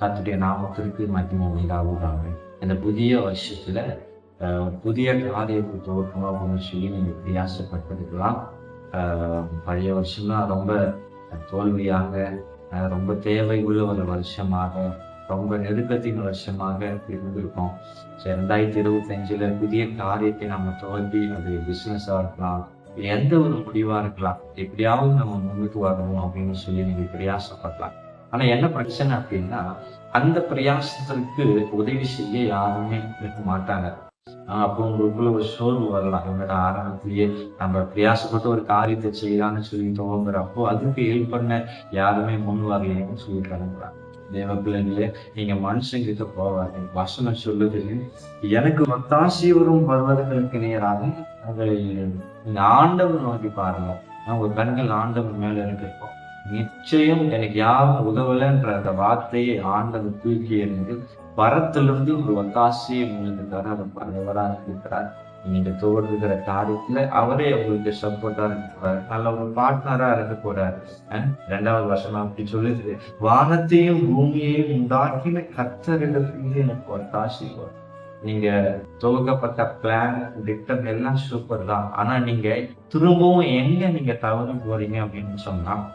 கத்துடைய நாமத்திற்கு மகிமை உண்டாகுறாங்க இந்த புதிய வருஷத்துல புதிய காரியத்தை துவக்கமா அப்படின்னு சொல்லி நீங்கள் பிரயாசப்பட்டிருக்கலாம். பழைய வருஷம்லாம் ரொம்ப தோல்வியாக ரொம்ப தேவை உள்ள ஒரு வருஷமாக ரொம்ப நெருக்கத்தின் வருஷமாக இருந்திருக்கோம். ஸோ ரெண்டாயிரத்தி இருபத்தஞ்சில் புதிய காரியத்தை நம்ம துவங்கி அது பிஸ்னஸாக இருக்கலாம் எந்த ஒரு முடிவாக இருக்கலாம் எப்படியாவது நம்ம முன்னுக்கு வரணும் அப்படின்னு சொல்லி நீங்கள் பிரயாசப்படலாம். ஆனா என்ன பிரச்சனை அப்படின்னா அந்த பிரயாசத்திற்கு உதவி செய்ய யாருமே இருக்க மாட்டாங்க. ஆஹ் அப்போ உங்களுக்குள்ள ஒரு சோர்வு வரலாம். என்னோட ஆரம்பத்திலேயே நம்ம பிரயாசப்பட்டு ஒரு காரியத்தை செய்யலாம்னு சொல்லி துவங்குறப்போ அதுக்கு ஹெல்ப் பண்ண யாருமே முன் வரலைன்னு சொல்லி கிளம்புறாங்க. தேவ பிள்ளைங்களே நீங்க மனுஷங்கிட்ட போவாங்க வசனம் சொல்லுது எனக்கு ஒத்தாசி வருவதற்கு நேராக அதை நீங்க ஆண்டவர் நோக்கி பாருங்க. ஆஹ் உங்க கண்கள் ஆண்டவர் மேல இருந்திருக்கும் நிச்சயம் எனக்கு யாரும் உதவலைன்ற அந்த வார்த்தையை ஆண்டவர் தூக்கி எறிந்து வரத்திலிருந்து ஒரு வக்காசியை உங்களுக்கு தர வல்லவரா இருக்கிறார். நீங்க தோடுகிற காரியத்துல அவரே உங்களுக்கு சப்போர்ட்டா இருக்கிறார் நல்ல ஒரு பார்ட்னரா இருக்க போறாரு. அஹ் ரெண்டாவது வருஷம் அப்படி சொல்லுது வானத்தையும் பூமியையும் உண்டாக்கின கத்தரிடத்துல எனக்கு ஒத்தாசி வரும். நீங்க துவக்கப்பட்ட பிளான் திட்டம் எல்லாம் சூப்பர் தான். ஆனா நீங்க திரும்பவும் எங்க நீங்க தவறு போறீங்க அப்படின்னு சொன்னா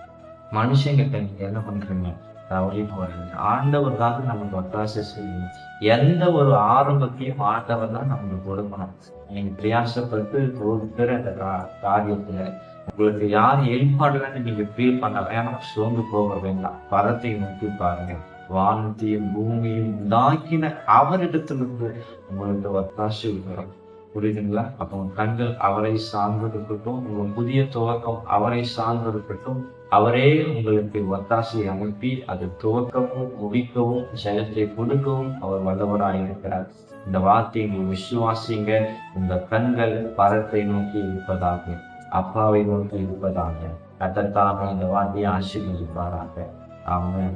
மனுஷங்கிட்ட நீங்கள் என்ன பண்ணுறீங்க தவறி போகிறீங்க ஆண்டவர் நமக்கு ஒத்தாசை செய்யணும் எந்த ஒரு ஆரம்பத்தையும் ஆண்டவர் தான் நமக்கு கொடுக்கணும். நீங்கள் பிரயாசப்பட்டு கொடுக்கிற அந்த கா- காரியத்துல உங்களுக்கு யார் ஹெல்ப் நீங்கள் ஃபீல் பண்ண வேணாம். சோர்ந்து போக வேண்டாம். பதத்தை நோக்கி பாருங்க. வானத்தையும் பூமியும் உண்டாக்கின அவரிடத்திலிருந்து உங்களுக்கு ஒத்தாசை வரும். புரியுதுங்களா? அப்போ கண்கள் அவரை சார்ந்து இருக்கட்டும் உங்கள் புதிய துவக்கம் அவரை சார்ந்து இருக்கட்டும் அவரே உங்களுக்கு ஒத்தாசை அனுப்பி அது துவக்கவும் முடிக்கவும் ஜெயத்தை கொடுக்கவும் அவர் வல்லவராக இருக்கிறார். இந்த வார்த்தையை நீங்க விசுவாசிங்க. இந்த கண்கள் பரத்தை நோக்கி இருப்பதாக அப்பாவை நோக்கி இருப்பதாக கத்தத்தாக இந்த வார்த்தையை ஆசீர்வதிப்பாராக. அவங்க